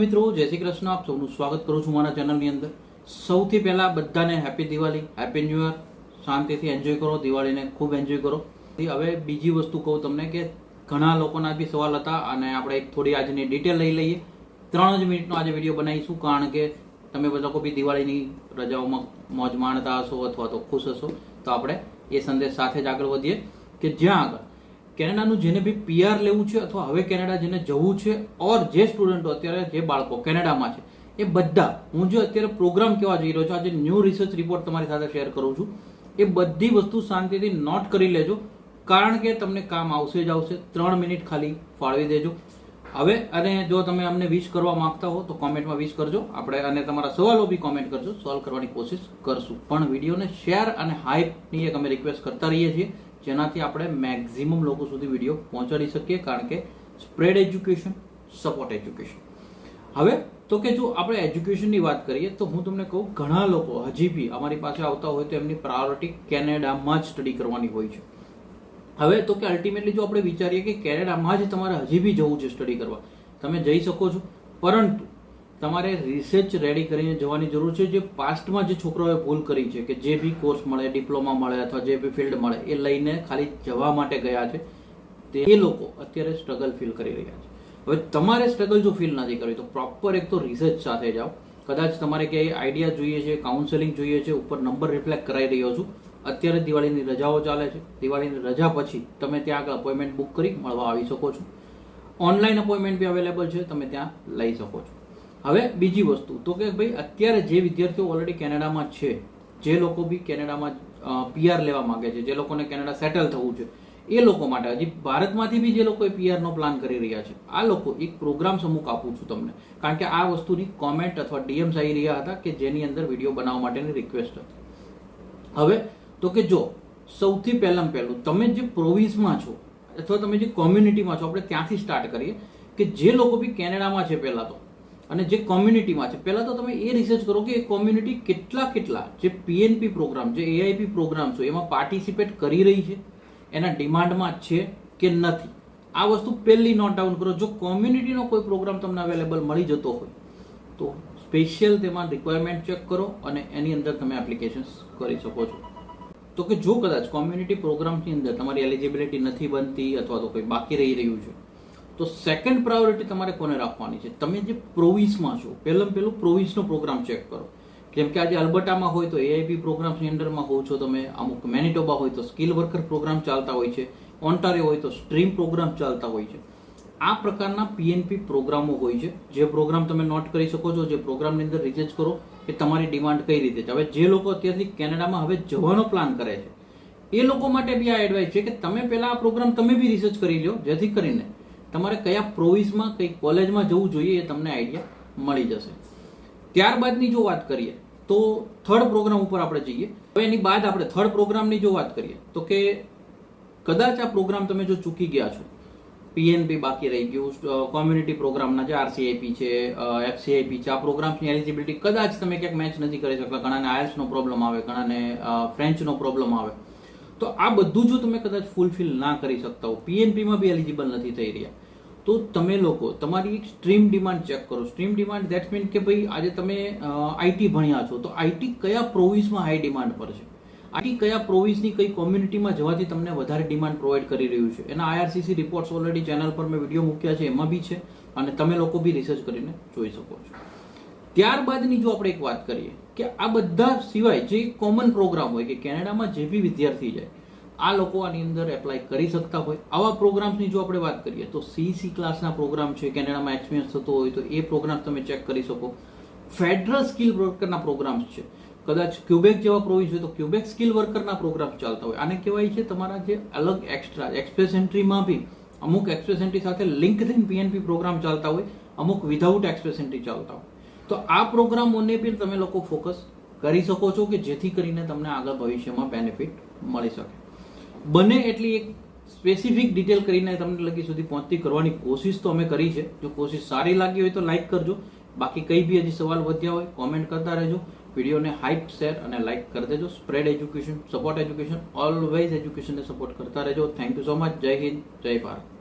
મિત્રો, જય શ્રી કૃષ્ણ. આપ સૌનું સ્વાગત કરું છું મારા ચેનલની અંદર. સૌથી પહેલા બધાને happy Diwali happy new year શાંતિથી એન્જોય કરો, દિવાળીને ખૂબ એન્જોય કરો. હવે બીજી વસ્તુ કહું તમને કે ઘણા લોકોના બી સવાલ હતા અને આપણે એક થોડી આજની ડિટેલ લઈ લઈએ. ત્રણ જ મિનિટનો આજે વીડિયો બનાવીશું, કારણ કે તમે બધા કોઈ બી દિવાળીની રજાઓમાં મોજ માણતા હશો અથવા તો ખુશ હશો, તો આપણે એ સંદેશ સાથે જ આગળ વધીએ. કે જ્યાં આગળ કેનેડાનું જેને બી પીઆર લેવું છે અથવા હવે કેનેડા જેને જવું છે ઓર જે સ્ટુડન્ટો અત્યારે જે બાળકો કેનેડામાં છે, એ બધા, હું જે અત્યારે પ્રોગ્રામ કેવા જઈ રહ્યો છું, આજે ન્યૂ રિસર્ચ રિપોર્ટ તમારી સાથે શેર કરું છું, એ બધી વસ્તુ શાંતિથી નોટ કરી લેજો, કારણ કે તમને કામ આવશે જ આવશે, ત્રણ મિનિટ ખાલી ફાળવી દેજો. હવે, અને જો તમે અમને વિશ કરવા માંગતા હો, તો કોમેન્ટમાં વિશ કરજો. આપણે, અને તમારા સવાલો બી કોમેન્ટ કરજો. સોલ્વ કરવાની કોશિશ કરશું. પણ વિડીયોને શેર અને હાઇપની એક અમે રિક્વેસ્ટ કરતા રહીએ છીએ. જેનાથી આપણે મેક્ઝિમમ લોકો સુધી વીડિયો પહોંચાડી શકીએ, કારણ કે સ્પ્રેડ એજ્યુકેશન સપોર્ટ એજ્યુકેશન હવે, તો કે જો આપણે એજ્યુકેશનની વાત કરીએ, તો હું તમને કહું, ઘણા લોકો, હજી બી અમારી પાસે આવતા હોય તો એમની પ્રાયોરિટી કેનેડામાં જ સ્ટડી કરવાની હોય છે. હવે, તો કે અલ્ટિમેટલી જો આપણે વિચારીએ કે કેનેડામાં જ તમારે હજી બી જવું છે સ્ટડી કરવા, તમે જઈ શકો છો. પરંતુ તમારે રિસર્ચ રેડી કરીને જવાની જરૂર છે. જે પાસ્ટમાં જે છોકરાઓએ ભૂલ કરી છે કે જે બી કોર્સ મળે ડિપ્લોમા મળે અથવા જે બી ફિલ્ડ મળે, એ લઈને ખાલી જવા માટે ગયા છે. તે એ લોકો અત્યારે સ્ટ્રગલ ફીલ કરી રહ્યા છે. હવે તમારે સ્ટ્રગલ જો ફીલ નથી કરવી, તો પ્રોપર એક તો રિસર્ચ સાથે જાઓ. કદાચ તમારે ક્યાંય આઈડિયા જોઈએ છે કાઉન્સેલિંગ જોઈએ છે, ઉપર નંબર રિફ્લેક્ટ કરાવી રહ્યો છું. અત્યારે દિવાળીની રજાઓ ચાલે છે. દિવાળીની રજા પછી તમે ત્યાં આગળ અપોઇન્ટમેન્ટ બુક કરી મળવા આવી શકો છો. ઓનલાઈન અપોઇન્ટમેન્ટ બી અવેલેબલ છે. તમે ત્યાં લઈ શકો છો. હવે બીજી વસ્તુ, તો કે ભાઈ અત્યારે જે વિદ્યાર્થીઓ ઓલરેડી કેનેડામાં છે, જે લોકો બી કેનેડામાં પીઆર લેવા માંગે છે, જે લોકોને કેનેડા સેટલ થવું છે, એ લોકો માટે, હજી ભારતમાંથી બી જે લોકો પીઆરનો પ્લાન કરી રહ્યા છે, આ લોકો, એક પ્રોગ્રામ સમૂહ આપું છું તમને. કારણ કે આ વસ્તુની કોમેન્ટ અથવા ડીએમ્સ આવી રહ્યા હતા કે જેની અંદર વીડિયો બનાવવા માટેની રિક્વેસ્ટ હતી. હવે, તો કે જો, સૌથી પહેલાં પહેલું, તમે જે પ્રોવિન્સમાં છો, અથવા તમે જે કોમ્યુનિટીમાં છો, આપણે ત્યાંથી સ્ટાર્ટ કરીએ, કે જે લોકો બી કેનેડામાં છે પહેલાં તો અને જે કોમ્યુનિટીમાં છે, પહેલાં તો તમે એ રિસર્ચ કરો કે એ કોમ્યુનિટી કેટલા કેટલા જે પીએનપી પ્રોગ્રામ જે એઆઈપી પ્રોગ્રામ છે, એમાં પાર્ટિસિપેટ કરી રહી છે, એના ડિમાન્ડમાં છે કે નથી. આ વસ્તુ પહેલી નોટ ડાઉન કરો, જો કોમ્યુનિટીનો કોઈ પ્રોગ્રામ તમને અવેલેબલ મળી જતો હોય, તો સ્પેશિયલ તેમાં રિક્વાયરમેન્ટ ચેક કરો અને એની અંદર તમે એપ્લિકેશન્સ કરી શકો છો. તો કે જો કદાચ કોમ્યુનિટી પ્રોગ્રામની અંદર તમારી એલિજિબિલિટી નથી બનતી અથવા તો કોઈ બાકી રહી રહ્યું છે તો સેકન્ડ પ્રાયોરિટી તમારે કોને રાખવાની છે? તમે જે પ્રોવિન્સમાં છો, પહેલાં પહેલું પ્રોવિન્સનો પ્રોગ્રામ ચેક કરો. જેમ કે આજે અલ્બર્ટામાં હોય તો એઆઈપી પ્રોગ્રામ્સની અંડરમાં હોવ છો તમે, અમુક મેનિટોબા હોય તો સ્કિલ વર્કર પ્રોગ્રામ ચાલતા હોય છે ઓન્ટારિયો હોય તો સ્ટ્રીમ પ્રોગ્રામ ચાલતા હોય છે. આ પ્રકારના પીએનપી પ્રોગ્રામો હોય છે, જે પ્રોગ્રામ તમે નોટ કરી શકો છો, જે પ્રોગ્રામની અંદર રિસર્ચ કરો કે તમારી ડિમાન્ડ કઈ રીતે છે. હવે જે લોકો અત્યારથી કેનેડામાં હવે જવાનો પ્લાન કરે છે, એ લોકો માટે બી આ એડવાઇસ છે કે તમે પહેલા આ પ્રોગ્રામ તમે બી રિસર્ચ કરી લો જેથી કરીને તમારે કયા પ્રોવિન્સમાં કઈ કોલેજમાં જવું જોઈએ એ તમને આઈડિયા મળી જશે. ત્યારબાદની જો વાત કરીએ, તો થર્ડ પ્રોગ્રામ ઉપર આપણે જઈએ. હવે એની બાદ આપણે થર્ડ પ્રોગ્રામની જો વાત કરીએ, તો કે કદાચ આ પ્રોગ્રામ તમે જો ચૂકી ગયા છો. પીએનપી બાકી રહી ગયું કોમ્યુનિટી પ્રોગ્રામના જે આરસીઆઈપી છે એફસીઆઈપી છે, આ પ્રોગ્રામ્સની એલિજિબિલિટી કદાચ તમે ક્યાંક મેચ નથી કરી શકતા. ઘણાને આયલ્સનો પ્રોબ્લેમ આવે, ઘણાને ફ્રેન્ચનો પ્રોબ્લેમ આવે. તો આ બધું જો તમે કદાચ ફૂલફિલ ના કરી શકતા હો પીએનપીમાં બી એલિજિબલ નથી થઈ રહ્યા. તો તમે લોકો, તમારી સ્ટ્રીમ ડિમાન્ડ ચેક કરો. સ્ટ્રીમ ડિમાન્ડ દેટ મીન કે ભાઈ આજે તમે આઈટી ભણ્યા છો, તો આઈટી કયા પ્રોવિન્સમાં હાઈ ડિમાન્ડ પર છે? આઈટી કયા પ્રોવિન્સની કઈ કોમ્યુનિટીમાં જવાથી તમને વધારે ડિમાન્ડ પ્રોવાઈડ કરી રહ્યું છે? એના આઈઆરસીસી રિપોર્ટ્સ ઓલરેડી ચેનલ પર મેં વીડિયો મૂક્યા છે, એમાં બી છે, અને તમે લોકો બી રિસર્ચ કરીને જોઈ શકો છો. ત્યારબાદની જો આપણે એક વાત કરીએ કે આ બધા સિવાય જે કોમન પ્રોગ્રામ હોય કે કેનેડામાં જે બી વિદ્યાર્થી જાય, આ લોકો આની અંદર એપ્લાય કરી શકતા હોય. આવા પ્રોગ્રામ્સની જો આપણે વાત કરીએ, તો સીસી ક્લાસના પ્રોગ્રામ છે, કેનેડામાં એક્સપિરિયન્સ થતો હોય તો એ પ્રોગ્રામ તમે ચેક કરી શકો. ફેડરલ સ્કિલ વર્કરના પ્રોગ્રામ્સ છે. કદાચ ક્યુબેક જેવા પ્રોવિન્સ હોય તો ક્યુબેક સ્કિલ વર્કરના પ્રોગ્રામ ચાલતા હોય. આને કહેવાય છે તમારા જે અલગ એક્સ્ટ્રા એક્સપ્રેસ એન્ટ્રીમાં બી અમુક એક્સપ્રેસ એન્ટ્રી સાથે લિંક થઈને પીએનપી પ્રોગ્રામ ચાલતા હોય, અમુક વિધાઉટ એક્સપ્રેસ એન્ટ્રી ચાલતા હોય. તો આ પ્રોગ્રામોને બી તમે લોકો ફોકસ કરી શકો છો કે જેથી કરીને તમને આગળ ભવિષ્યમાં બેનિફિટ મળી શકે. બને એટલી એક સ્પેસિફિક ડિટેલ કરીને તમને લગી સુધી પહોંચતી કરવાની કોશિશ તો અમે કરી છે. જો કોશિશ સારી લાગી હોય તો લાઇક કરજો. બાકી કંઈ બી હજી સવાલ વધ્યા હોય કોમેન્ટ કરતા રહેજો. વિડીયોને હાઇપ શેર અને લાઇક કરી દેજો. Spread education support education always એજ્યુકેશનને support કરતા રહેજો. થેન્ક યુ સો મચ જય હિન્દ, જય ભારત.